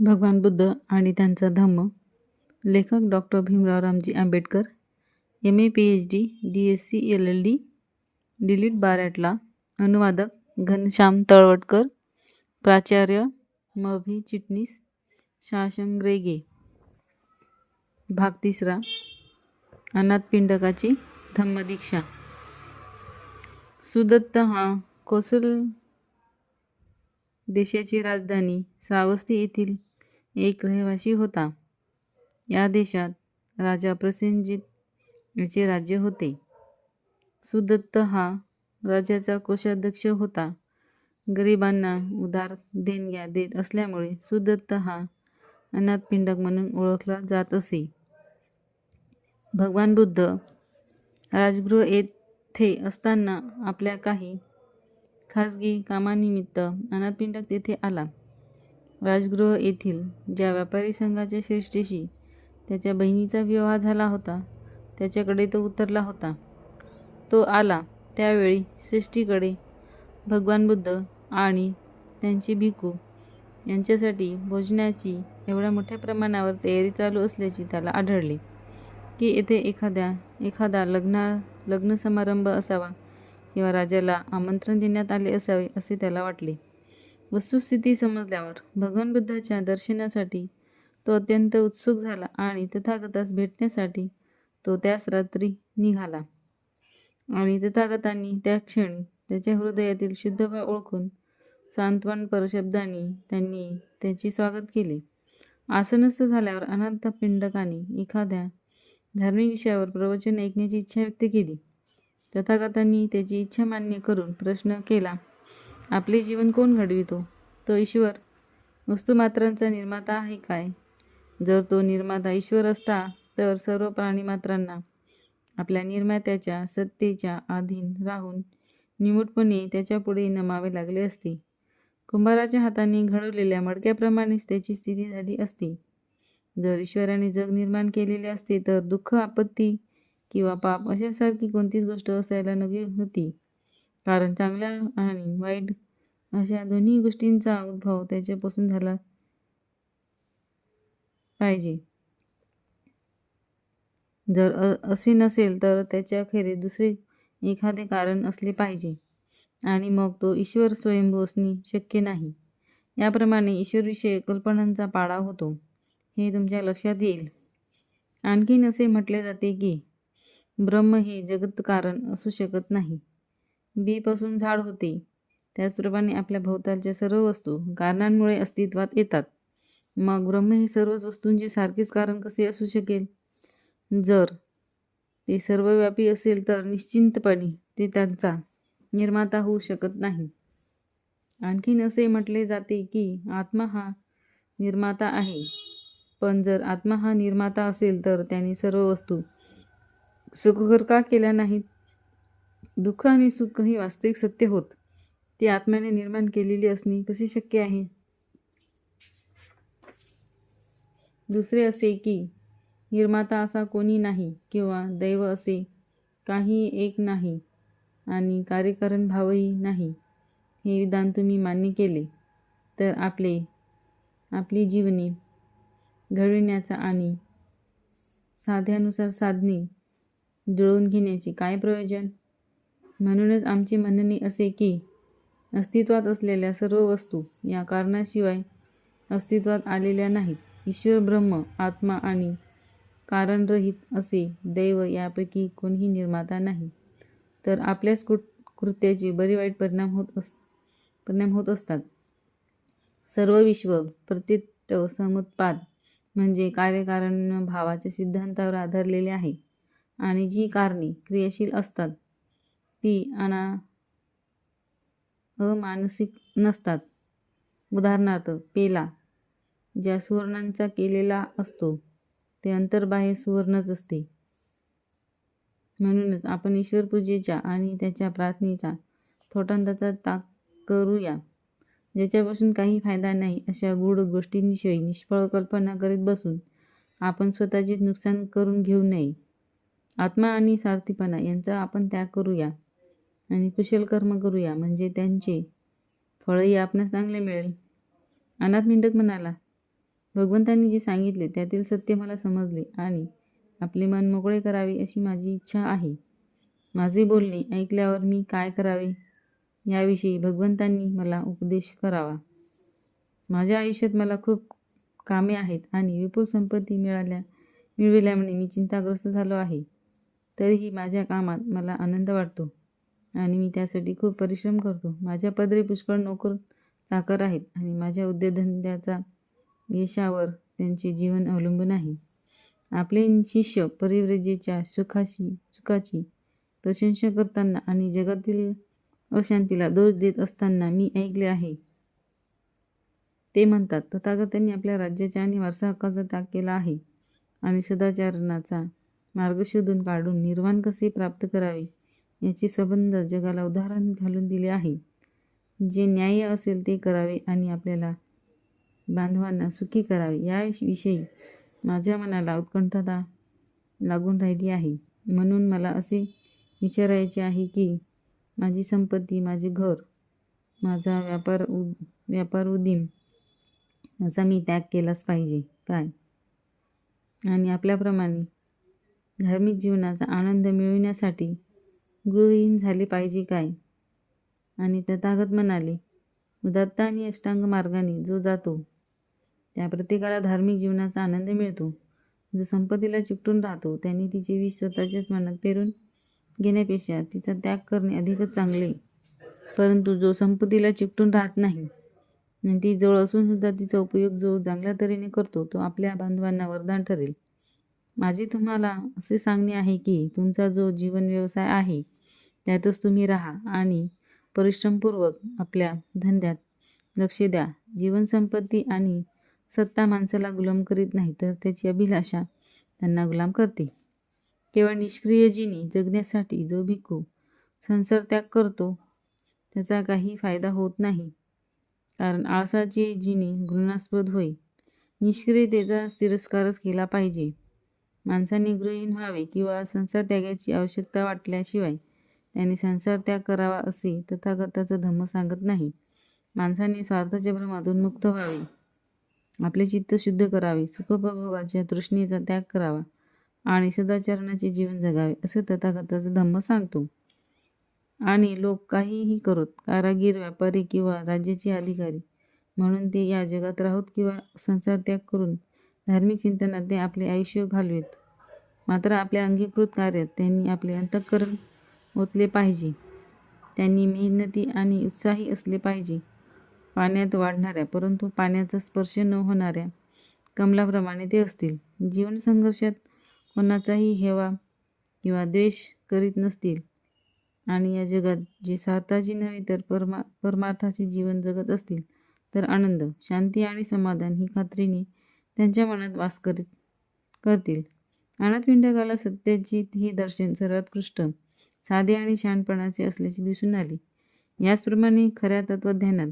भगवान बुद्ध आणि त्यांचा धम्म. लेखक doctor Bhimrao Ramji Ambedkar M A P H D D S C L L D delete बारॅटला अनुवादक घनश्याम तळवटकर प्राचार्य म भी चिटणीस शासन रेगे. भाग तिसरा अनाथ पिंडकाची धम्मदीक्षा. सुदत्त हा कोसल देशाची राजधानी श्रावस्ती येथील एक रहिवासी होता. या देशात राजा प्रसेनजित याचे राज्य होते. सुदत्त हा राजाचा कोषाध्यक्ष होता. गरिबांना उदार देणग्या देत असल्यामुळे सुदत्त हा अनाथपिंडक म्हणून ओळखला जात असे. भगवान बुद्ध राजगृह येथे असताना आपल्या काही खाजगी कामानिमित्त अनाथपिंडक तेथे आला. राजगृह येथील ज्या व्यापारी संघाच्या श्रेष्ठीशी त्याच्या बहिणीचा विवाह झाला होता त्याच्याकडे तो उतरला होता. तो आला त्यावेळी श्रेष्ठीकडे भगवान बुद्ध आणि त्यांची भिकू यांच्यासाठी भोजनाची एवढ्या मोठ्या प्रमाणावर तयारी चालू असल्याची त्याला आढळले की येथे एखाद्या एखादा लग्ना लग्न समारंभ असावा किंवा राजाला आमंत्रण देण्यात आले असावे असे त्याला वाटले. वस्तुस्थिती समजल्यावर भगवान बुद्धाच्या दर्शनासाठी तो अत्यंत उत्सुक झाला आणि तथागतास भेटण्यासाठी तो त्याच रात्री निघाला. आणि तथागतांनी त्या क्षणी त्याच्या हृदयातील शुद्धभाव ओळखून सांत्वनपर शब्दांनी त्यांनी त्याचे स्वागत केले. आसनस्थ झाल्यावर अनंत पिंडकाने एखाद्या धार्मिक विषयावर प्रवचन ऐकण्याची इच्छा व्यक्त केली. तथागतांनी त्याची इच्छा मान्य करून प्रश्न केला आपले जीवन कोण घडवितो? तो ईश्वर. वस्तुमात्रांचा निर्माता आहे काय? जर तो निर्माता ईश्वर असता तर सर्व प्राणीमात्रांना आपल्या निर्मात्याच्या सत्तेच्या अधीन राहून निमूटपणे त्याच्यापुढे नमावे लागले असते. कुंभाराच्या हाताने घडवलेल्या मडक्याप्रमाणेच त्याची स्थिती झाली असती. जर ईश्वराने जग निर्माण केलेले असते तर दुःख आपत्ती किंवा पाप अशासारखी कोणतीच गोष्ट असायला नवी होती. कारण चांगल्या आणि वाईट अशा दोन्ही गोष्टींचा उद्भव त्याच्यापासून झाला पाहिजे. जर असे नसेल तर त्याच्याखेरी दुसरे एखादे कारण असले पाहिजे आणि मग तो ईश्वर स्वयंभू असणे शक्य नाही. याप्रमाणे ईश्वरविषयी कल्पनांचा पाडा होतो हे तुमच्या लक्षात येईल. आणखीन असे म्हटले जाते की ब्रह्म हे जगत कारण असू शकत नाही. बीपासून झाड होते. त्याचप्रमाणे आपल्या भोवतालच्या सर्व वस्तू कारणांमुळे अस्तित्वात येतात. मग ब्रह्म हे सर्वच वस्तूंचे सारखेच कारण कसे असू शकेल? जर ते सर्वव्यापी असेल तर निश्चिंतपणे ते त्यांचा निर्माता होऊ शकत नाही. आणखीन असे म्हटले जाते की आत्मा हा निर्माता आहे. पण जर आत्मा हा निर्माता असेल तर त्याने सर्व वस्तू सुखकर का केल्या नाहीत? दुःख आणि सुख ही वास्तविक सत्य होत. ती आत्म्याने निर्माण केलेली असणे कसे शक्य आहे? दुसरे असे की निर्माता असा कोणी नाही किंवा दैव असे काही एक नाही आणि कार्यकरण भावही नाही हे विधान तुम्ही मान्य केले. तर आपले आपली जीवने घडविण्याचा आणि साध्यानुसार साधने जुळवून घेण्याचे काय प्रयोजन? म्हणूनच आमचे म्हणणे असे की अस्तित्वात असलेल्या सर्व वस्तू या कारणाशिवाय अस्तित्वात आलेल्या नाहीत. ईश्वर ब्रह्म आत्मा आणि कारणरहित असे दैव यापैकी कोणीही निर्माता नाही. तर आपल्याच कृ कृत्याचे बरे वाईट परिणाम होत अस परिणाम होत असतात. सर्व विश्व प्रतित्व समुत्पाद म्हणजे कार्यकारण भावाच्या सिद्धांतावर आधारलेले आहे आणि जी कारणे क्रियाशील असतात ती अना अमानसिक नसतात. उदाहरणार्थ पेला ज्या सुवर्णांचा केलेला असतो ते अंतर्बाह्य सुवर्णच असते. म्हणूनच आपण ईश्वरपूजेच्या आणि त्याच्या प्रार्थनेचा थोटांताचा ताक करूया. ज्याच्यापासून काही फायदा नाही अशा गूढ गोष्टींविषयी निष्फळ कल्पना करीत बसून आपण स्वतःचेच नुकसान करून घेऊ नये. आत्मा आणि सारथीपणा यांचा आपण त्याग करूया. आणि कुशल कर्म करूया. म्हणजे त्यांचे फळही आपणास चांगले मिळेल. अनाथ मिंडक म्हणाला भगवंतांनी जे सांगितले त्यातील सत्य मला समजले आणि आपले मन मोकळे करावे अशी माझी इच्छा आहे. माझे बोलणे ऐकल्यावर मी काय करावे? याविषयी भगवंतांनी मला उपदेश करावा. माझ्या आयुष्यात मला खूप कामे आहेत आणि विपुल संपत्ती मिळाल्या मिळविल्यामुळे मी चिंताग्रस्त झालो आहे. तरीही माझ्या कामात मला आनंद वाटतो. आणि मी त्यासाठी खूप परिश्रम करतो. माझ्या पदरी पुष्कळ नोकर चाकर आहेत आणि माझ्या उद्योगधंद्याचा यशावर त्यांचे जीवन अवलंबून आहे. आपले शिष्य परिव्रजेच्या सुखाशी सुखाची प्रशंसा करताना आणि जगातील अशांतीला दोष देत असताना मी ऐकले आहे. ते म्हणतात तथागतांनी आपल्या राज्याच्या आणि वारसा हक्काचा त्याग केला आहे आणि सदाचरणाचा मार्ग शोधून काढून निर्वाण कसे प्राप्त करावे? याची संबंध जगाला उदाहरण घालून दिले आहे. जे न्याय असेल ते करावे आणि आपल्याला बांधवांना सुखी करावे. याविषयी माझ्या मनाला उत्कंठता लागून राहिली आहे. म्हणून मला असे विचारायचे आहे की माझी संपत्ती माझे घर माझा व्यापार उ व्यापार उदीम याचा मी त्याग केलाच पाहिजे. काय? आणि आपल्याप्रमाणे धार्मिक जीवनाचा आनंद मिळविण्यासाठी गृहहीन झाले पाहिजे काय? आणि तथागत म्हणाले उदात्त आणि अष्टांग मार्गाने जो जातो त्या प्रत्येकाला धार्मिक जीवनाचा आनंद मिळतो. जो संपत्तीला चिकटून राहतो त्याने तिचे विष स्वतःच्याच मनात पेरून घेण्यापेक्षा तिचा त्याग करणे अधिकच चांगले. परंतु जो संपत्तीला चिकटून राहत नाही आणि ती जवळ असूनसुद्धा तिचा उपयोग जो चांगल्या तऱ्हेने करतो तो आपल्या बांधवांना वरदान ठरेल. माझे तुम्हाला असे सांगणे आहे की तुमचा जो जीवन व्यवसाय आहे त्यातच तुम्ही राहा आणि परिश्रमपूर्वक आपल्या धंद्यात लक्ष द्या. जीवनसंपत्ती आणि सत्ता माणसाला गुलाम करीत नाही तर त्याची अभिलाषा त्यांना गुलाम करते. केवळ निष्क्रिय जिनी जगण्यासाठी जो भिक्खू संसार त्याग करतो त्याचा काही फायदा होत नाही. कारण आळसाची जिनी घृणास्पद होय. निष्क्रियतेचा तिरस्कारच केला पाहिजे. माणसाने गृहीण व्हावे किंवा संसार त्यागाची आवश्यकता वाटल्याशिवाय त्याने संसार त्याग करावा असे तथागताचा धम्म सांगत नाही. माणसाने स्वार्थाच्या भ्रमातून मुक्त व्हावे. आपले चित्त शुद्ध करावे. सुखप्रभोगाच्या तृष्णेचा त्याग करावा. आणि सदाचरणाचे जीवन जगावे असे तथागताचा धम्म सांगतो. आणि लोक काहीही करोत कारागीर व्यापारी किंवा राज्याचे अधिकारी म्हणून ते या जगात राहोत किंवा संसार त्याग करून धार्मिक चिंतनात ते आपले आयुष्य घालवेत. मात्र आपल्या अंगीकृत कार्यात त्यांनी आपले अंतःकरण ओतले पाहिजे. त्यांनी मेहनती आणि उत्साही असले पाहिजे. पाण्यात वाढणाऱ्या परंतु पाण्याचा स्पर्श न होणाऱ्या कमलाप्रमाणे ते असतील. जीवन संघर्षात कोणाचाही हेवा किंवा द्वेष करीत नसतील. आणि या जगात जे स्वार्थाची नव्हे तर परमा परमार्थाचे जीवन जगत असतील तर आनंद शांती आणि समाधान ही खात्रीने त्यांच्या मनात वास करीत करतील. अनाथपिंडकाला सत्याची हे दर्शन सर्वोत्कृष्ट. साधे आणि शहाणपणाचे असल्याचे दिसून आले. याचप्रमाणे खऱ्या तत्त्वज्ञानात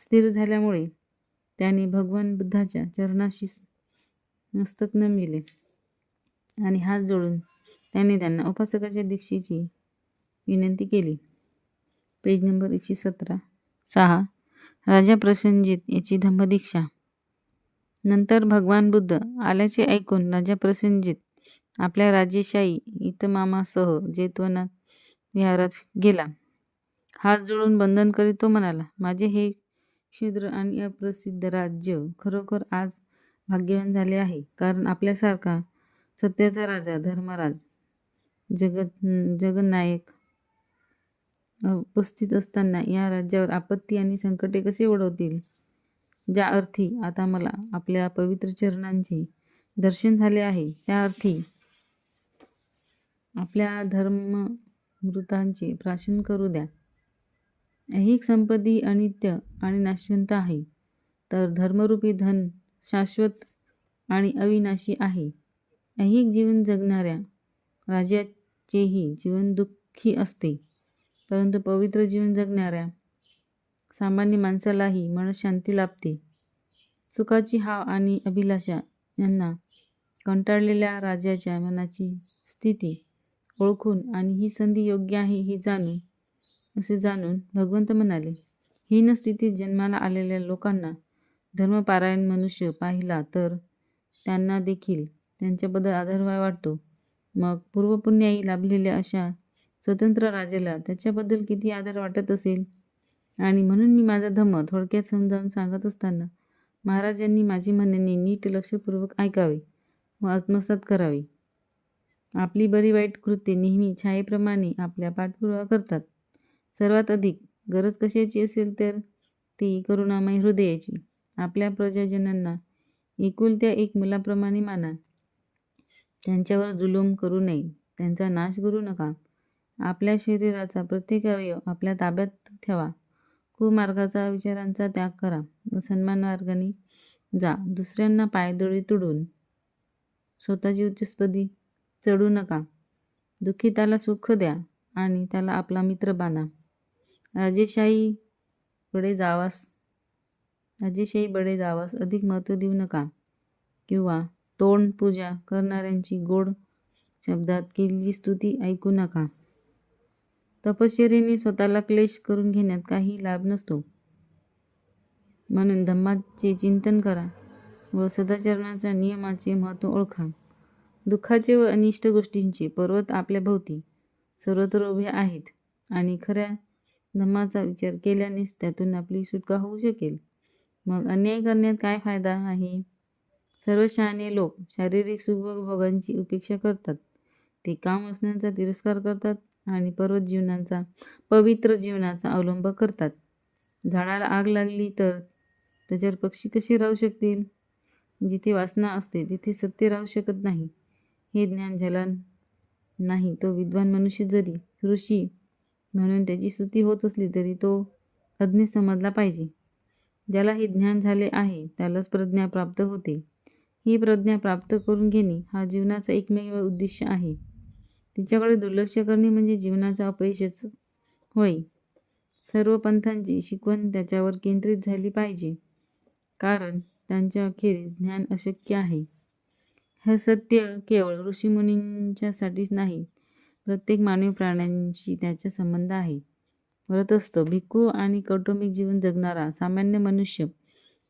स्थिर झाल्यामुळे त्याने भगवान बुद्धाच्या चरणाशी मस्तक मिले आणि हात जोडून त्याने त्यांना उपासकाच्या दीक्षेची विनंती केली. पेज नंबर एकशे सतरा सहा राजा प्रसंजित याची धम्मदीक्षा नंतर भगवान बुद्ध आल्याचे ऐकून राजा प्रसंजित आपल्या राजेशाही इतमामासह जेतवनात विहारात गेला. हात जोडून बंधन करीत तो म्हणाला माझे हे क्षुद्र आणि अप्रसिद्ध राज्य खरोखर आज भाग्यवान झाले आहे कारण आपल्यासारखा सत्याचा राजा धर्मराज जगत जगन्नायक उपस्थित असताना या राज्यावर आपत्ती आणि संकटे कसे ओढवतील? ज्या अर्थी आता मला आपल्या पवित्र चरणांचे दर्शन झाले आहे त्या अर्थी आपल्या धर्म मृतांचे प्राशन करू द्या. ऐहिक संपत्ती अनित्य आणि नाशवंत आहे. तर धर्मरूपी धन शाश्वत आणि अविनाशी आहे. ऐहिक जीवन जगणाऱ्या राजाचेही जीवन दुःखी असते. परंतु पवित्र जीवन जगणाऱ्या सामान्य माणसालाही मनशांती लाभते. सुखाची हाव आणि अभिलाषा यांना कंटाळलेल्या राजाच्या मनाची स्थिती ओळखून आणि ही संधी योग्य आहे हे जाणून असे जाणून भगवंत म्हणाले हीन स्थितीत जन्माला आलेल्या लोकांना धर्मपारायण मनुष्य पाहिला तर त्यांना देखील त्यांच्याबद्दल आदरवाय वाटतो. मग पूर्वपुण्याई लाभलेल्या अशा स्वतंत्र राजाला त्याच्याबद्दल किती आदर वाटत असेल? आणि म्हणून मी माझा धम्म थोडक्यात समजावून सांगत असताना महाराजांनी माझी म्हणणे नीट लक्षपूर्वक ऐकावे व आत्मसात करावे. आपली बरी वाईट कृत्ये नेहमी छायेप्रमाणे आपल्या पाठपुरावा करतात. सर्वात अधिक गरज कशाची असेल तर ती करुणामय हृदयाची. आपल्या प्रजाजनांना एकुलत्या एक मुलाप्रमाणे माना. त्यांच्यावर जुलूम करू नये. त्यांचा नाश करू नका. आपल्या शरीराचा प्रत्येक अवयव आपल्या ताब्यात ठेवा. कुमार्गाचा विचारांचा त्याग करा. व सन्मान मार्गाने जा. दुसऱ्यांना पायदोळी तुडून स्वतःची उच्चस्पदी चढू नका. दुःखी त्याला सुख द्या आणि त्याला आपला मित्र बाना राजेशाही बडे जावास राजेशाही बडे जावास अधिक महत्त्व देऊ नका. किंवा तोंड पूजा करणाऱ्यांची गोड शब्दात केलेली स्तुती ऐकू नका. तपश्चर्याने स्वतःला क्लेश करून घेण्यात काही लाभ नसतो. म्हणून धम्माचे चिंतन करा व सदाचरणाच्या नियमाचे महत्त्व ओळखा. दुःखाचे व अनिष्ट गोष्टींचे पर्वत आपल्या भोवती. सर्वत्र उभे आहेत आणि खऱ्या धम्माचा विचार केल्यानेच त्यातून आपली सुटका होऊ शकेल. मग अन्याय करण्यात काय फायदा आहे? सर्व शहाणे लोक शारीरिक सुखभोगांची उपेक्षा करतात. ते काम असण्याचा तिरस्कार करतात आणि पर्वत जीवनाचा पवित्र जीवनाचा अवलंब करतात. झाडाला आग लागली तर त्याच्यावर पक्षी कसे राहू शकतील? जिथे वासना असते तिथे सत्य राहू शकत नाही. हे ज्ञान झाला नाही तो विद्वान मनुष्य जरी ऋषी म्हणून त्याची स्तुती होत असली तरी तो अज्ञ समजला पाहिजे. ज्याला हे ज्ञान झाले आहे त्यालाच प्रज्ञा प्राप्त होते. ही प्रज्ञा प्राप्त करून घेणे हा जीवनाचा एकमेव उद्देश आहे. तिच्याकडे दुर्लक्ष करणे म्हणजे जीवनाचा अपयशच होय. सर्व पंथांची शिकवण त्याच्यावर केंद्रित झाली पाहिजे. कारण त्यांच्या अखेरीस ज्ञान अशक्य आहे. हे सत्य केवळ ऋषीमुनींच्यासाठीच नाही. प्रत्येक मानवी प्राण्यांशी त्याचा संबंध आहे. व्रतस्थ भिक्खू आणि कौटुंबिक जीवन जगणारा सामान्य मनुष्य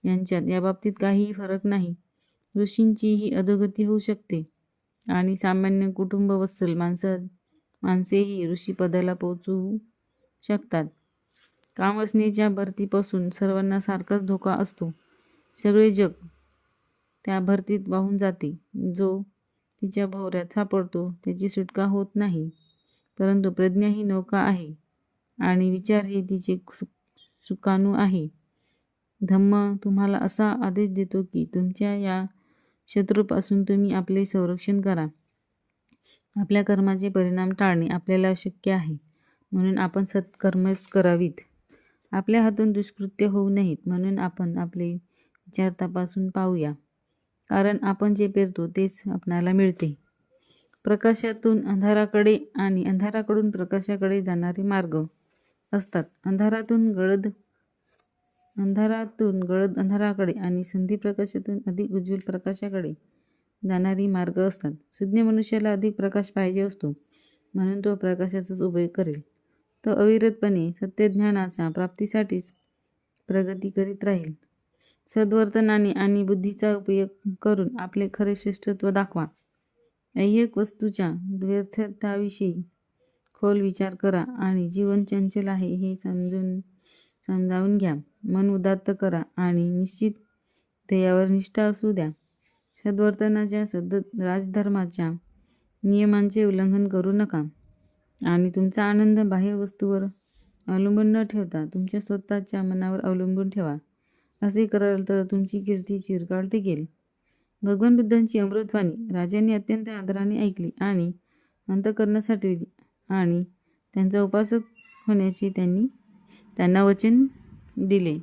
यांच्यात याबाबतीत काहीही फरक नाही. ऋषींचीही अधोगती होऊ शकते आणि सामान्य कुटुंबवत्सल माणसं माणसेही ऋषीपदाला पोचू शकतात. कामसनेच्या भरतीपासून सर्वांना सारखाच धोका असतो. सगळे जग त्या भरतीत वाहून जाते. जो तिच्या भोवऱ्यात सापडतो त्याची सुटका होत नाही. परंतु प्रज्ञा ही नौका आहे आणि विचार हे तिचे सुकाणू आहे. धम्म तुम्हाला असा आदेश देतो की तुमच्या या शत्रूपासून तुम्ही आपले संरक्षण करा. आपल्या कर्माचे परिणाम टाळणे आपल्याला शक्य आहे. म्हणून आपण सत्कर्मच करावीत. आपल्या हातून दुष्कृत्य होऊ नयेत. म्हणून आपण आपले विचार तपासून पाहूया. कारण आपण जे पेरतो तेच आपणाला मिळते. प्रकाशातून अंधाराकडे आणि अंधाराकडून प्रकाशाकडे जाणारे मार्ग असतात. अंधारातून गळद अंधारातून गळद अंधाराकडे आणि संधी प्रकाशातून अधिक उज्ज्वल प्रकाशाकडे जाणारी मार्ग असतात. सुज्ञ मनुष्याला अधिक प्रकाश पाहिजे असतो. म्हणून तो प्रकाशाचाच उपयोग करेल. तो अविरतपणे सत्यज्ञानाच्या प्राप्तीसाठीच प्रगती करीत राहील. सद्वर्तनाने आणि बुद्धीचा उपयोग करून आपले खरे श्रेष्ठत्व दाखवा. ऐहिक वस्तूच्या व्यर्थताविषयी खोल विचार करा आणि जीवन चंचल आहे हे समजून समजावून घ्या. मन उदात्त करा आणि निश्चित ध्येयावर निष्ठा असू द्या. सद्वर्तनाच्या सद राजधर्माच्या नियमांचे उल्लंघन करू नका आणि तुमचा आनंद बाह्य वस्तूवर अवलंबून न ठेवता तुमच्या स्वतःच्या मनावर अवलंबून ठेवा. असे कराल तर तुमची कीर्ती चिरकाळ टिकेल भगवान बुद्धांची अमृतवाणी राजांनी अत्यंत आदराने ऐकली आणि अंतकरणात साठविली आणि त्यांचा उपासक होण्याचे त्यांनी त्यांना वचन दिले.